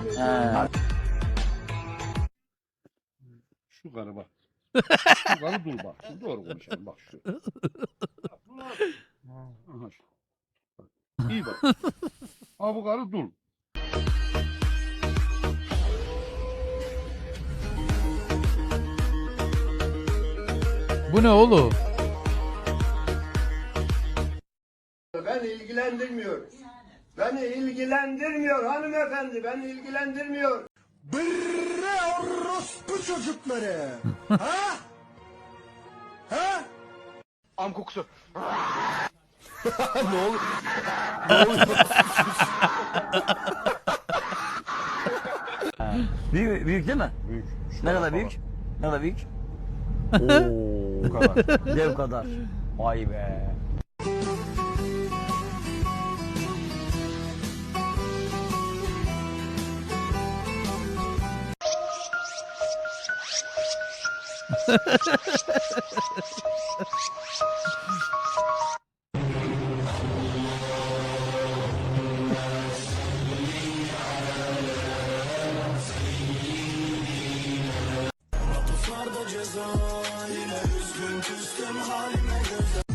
He. Şu karı bak. Şu karı dul bak. Şu doğru konuşalım bak şu. Aha şu. Bak, İyi bak. Ha bu karı dul. Bu ne oğlum? Beni ilgilendirmiyor hanımefendi. Beni ilgilendirmiyor. Bre orospu çocukları. ha? Ha? Am kokusu. ne olur? Büyük, büyük değil mi? Büyük. Şu Ne kadar büyük? Ne kadar büyük? Oo, bu kadar. Dev kadar. Vay be. Ceza yine üzgün küstüm halime gözler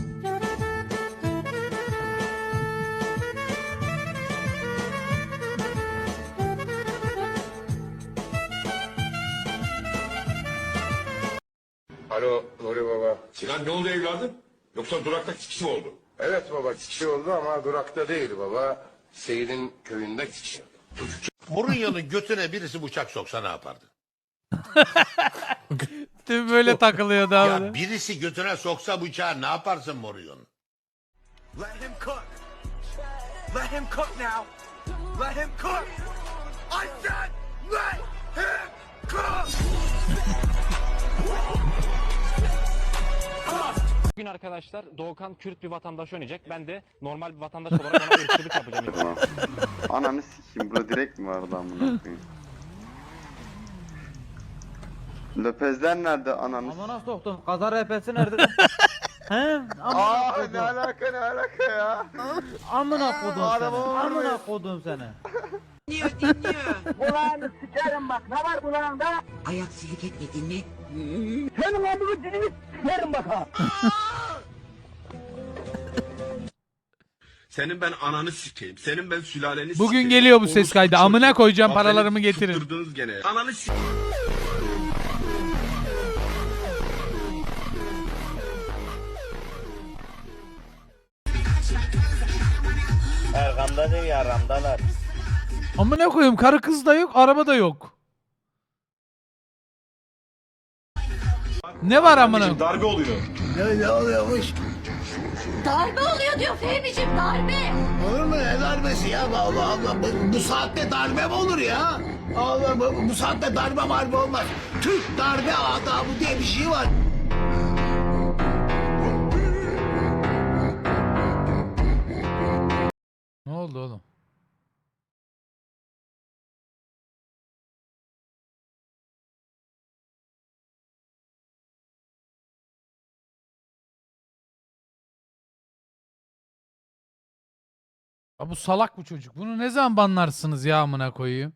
Alo Nuri Baba. Sinan ne oldu evladım? Yoksa durakta kişi mi oldu? Evet baba kişi oldu ama durakta değil baba. Seyir'in köyünde kişi. Mourinho'nun götüne birisi bıçak soksa ne yapardı? Tüm böyle takılıyordu abi. Ya birisi götüne soksa bıçağı ne yaparsın Mourinho'nun? Let him cook. Let him cook now. Let him cook. I said let him cook. Bugün arkadaşlar Doğukan Kürt bir vatandaş oynayacak. Ben de normal bir vatandaş olarak ona ırkçılık yapacağım. Ananı sikeyim burada direkt mi vardı amına koyayım? Lopezler nerede ananı? Amına soktum. Kazar RP'si nerede? He? Aa ne alaka ne alaka ya? Amına kodum seni. var Amına mı? kodum seni. Kulağını sikerim bak. Ne var kulağında? Ayaksızlık etmedin mi? Senin amını dilini sikerim bak ha. Senin ben ananı sikeyim. Senin ben sülaleni Bugün sikeyim. geliyor bu ses kaydı. Amına koyacağım paralarımı getirin. tutturdunuz gene. Ananı s- Arkamda değil yaramdalar. Amına koyayım karı kız da yok, araba da yok. Ne var amına? Darbe oluyor. Darbe oluyor diyor Fehmi'cim darbe. Olur mu ne darbesi ya? Allah Allah. Bu, bu saatte darbe mi olur ya? Allah bu, bu saatte darbe marbe olmaz. Türk darbe adabı diye bir şey var. Ne oldu oğlum? Ya bu salak bu çocuk. Bunu ne zaman banlarsınız ya amına koyayım?